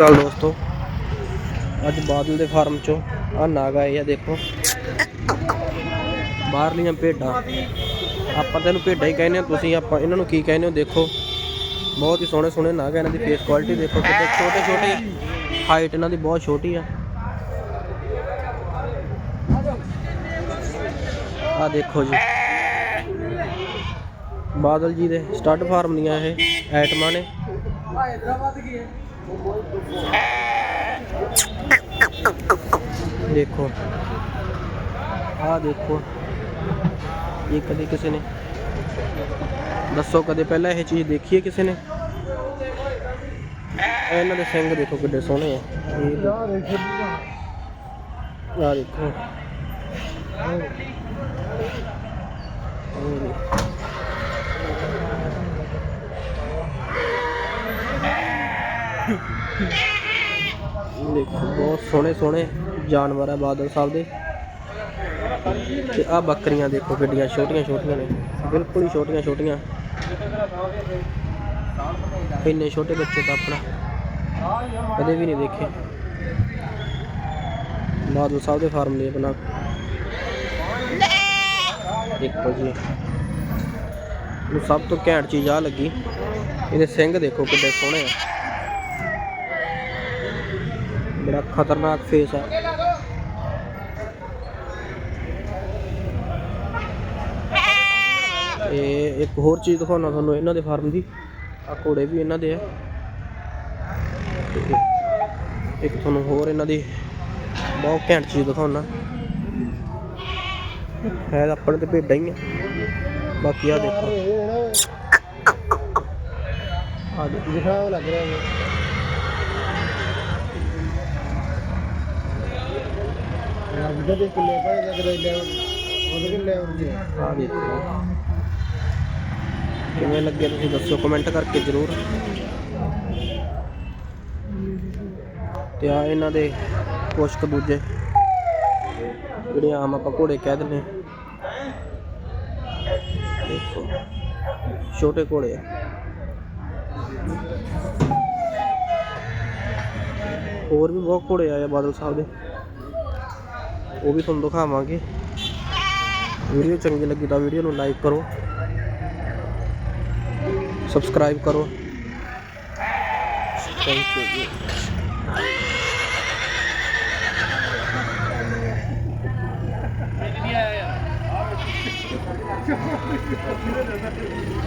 ਕੱਲ ਦੋਸਤੋ। ਅੱਜ ਬਾਦਲ ਦੇ ਫਾਰਮ ਚੋਂ ਆ ਨਾਗ ਆਏ ਆ ਦੇਖੋ। ਬਾਹਰਲੀਆਂ ਭੇਡਾਂ। ਆਪਾਂ ਤੈਨੂੰ ਭੇਡਾਂ ਹੀ ਕਹਿੰਦੇ ਆ, ਤੁਸੀਂ ਆਪਾਂ ਇਹਨਾਂ ਨੂੰ ਕੀ ਕਹਿੰਦੇ ਹੋ, ਦੇਖੋ। ਬਹੁਤ ਹੀ ਸੋਹਣੇ ਸੋਹਣੇ ਨਾਗ ਆ, ਇਹਨਾਂ ਦੀ ਫੇਸ ਕੁਆਲਿਟੀ ਦੇਖੋ ਕਿਤੇ ਛੋਟੇ ਛੋਟੇ ਹਾਈਟ ਇਹਨਾਂ ਦੀ ਬਹੁਤ ਛੋਟੀ ਆ। ਆ ਦੇਖੋ ਜੀ। ਬਾਦਲ ਜੀ ਦੇ ਸਟੱਡ ਫਾਰਮ ਦੀਆਂ ਇਹ ਐਟਮਾਂ ਨੇ। ਦੇਖੋ। ਆ ਦੇਖੋ। ਇਹ ਕਦੇ ਕਿਸੇ ਨੇ ਦੱਸੋ ਕਦੇ ਪਹਿਲਾਂ ਇਹ ਚੀਜ਼ ਦੇਖੀ ਹੈ ਕਿਸੇ ਨੇ? ਇਹਨਾਂ ਦੇ ਸਿੰਘ ਦੇਖੋ ਕਿੱਡੇ ਸੋਹਣੇ ਆ। ਆ ਦੇਖੋ ਇਹ ਦੇਖੋ। ਦੇਖੋ, ਬਹੁਤ ਸੋਹਣੇ ਸੋਹਣੇ ਜਾਨਵਰ ਆ ਬਾਦਲ ਸਾਹਿਬ ਦੇ। ਤੇ ਆ ਬੱਕਰੀਆਂ ਦੇਖੋ ਕਿੱਡੀਆਂ ਛੋਟੀਆਂ ਛੋਟੀਆਂ ਨੇ। ਬਿਲਕੁਲ ਹੀ ਛੋਟੀਆਂ ਛੋਟੀਆਂ। ਇੰਨੇ ਛੋਟੇ ਬੱਚੇ ਤਾਂ ਆਪਣਾ ਕਦੇ ਵੀ ਨਹੀਂ ਦੇਖੇ। ਬਾਦਲ ਸਾਹਿਬ ਦੇ ਫਾਰਮ ਲਈ ਆਪਣਾ। ਦੇਖੋ ਜੀ। ਮੈਨੂੰ ਸਭ ਤੋਂ ਘੈਂਟ ਚੀਜ਼ ਆ ਲੱਗੀ। ਇਹਦੇ ਸਿੰਘ ਦੇਖੋ ਕਿੱਡੇ ਸੋਹਣੇ ਆ। ਬੜਾ ਖਤਰਨਾਕ ਫੇਸ ਆ। ਇਹ ਇੱਕ ਹੋਰ ਚੀਜ਼ ਦਿਖਾਉਣਾ ਤੁਹਾਨੂੰ ਇਹਨਾਂ ਦੇ ਫਾਰਮ ਦੀ। ਆ ਘੋੜੇ ਵੀ ਇਹਨਾਂ ਦੇ ਆ। ਇੱਕ ਤੁਹਾਨੂੰ ਹੋਰ ਇਹਨਾਂ ਦੀ ਬਹੁਤ ਘੈਂਟ ਚੀਜ਼ ਦਿਖਾਉਣਾ। ਹੈ ਆਪਣੇ ਤੇ ਭੇਡਾਂ ਹੀ ਆ। ਬਾਕੀ ਆ ਦੇਖੋ। ਆ ਦੇਖੋ। ਲੱਗ ਰਿਹਾ ਹੈ ਰੱਬ ਕਿੱਲੇ ਪਏ ਲੱਗ ਰਹੇ ਲੈ ਉਹਦੇ ਕਿੱਲੇ ਆਉਂਦੇ ਆ ਦੇਖੋ। ਕਿਵੇਂ ਲੱਗਿਆ ਤੁਸੀਂ ਦੱਸੋ ਕਮੈਂਟ ਕਰਕੇ ਜ਼ਰੂਰ। ਤੇ ਆ ਇਹਨਾਂ ਦੇ ਕੁਛ ਕੁ ਜਿਹੜੇ ਆਮ ਆਪਾਂ ਘੋੜੇ ਕਹਿ ਦਿੰਦੇ ਦੇਖੋ, ਛੋਟੇ ਘੋੜੇ ਆ। ਹੋਰ ਵੀ ਬਹੁਤ ਘੋੜੇ ਆਏ ਆ ਬਾਦਲ ਸਾਹਿਬ ਦੇ। ਉਹ ਵੀ ਤੁਹਾਨੂੰ ਦਿਖਾਵਾਂਗੇ ਵੀਡੀਓ ਚੰਗੀ ਲੱਗੀ ਤਾਂ ਵੀਡੀਓ ਨੂੰ ਲਾਈਕ ਕਰੋ ਸਬਸਕ੍ਰਾਈਬ ਕਰੋ ਥੈਂਕ ਯੂ ਜੀ ਹਾਂ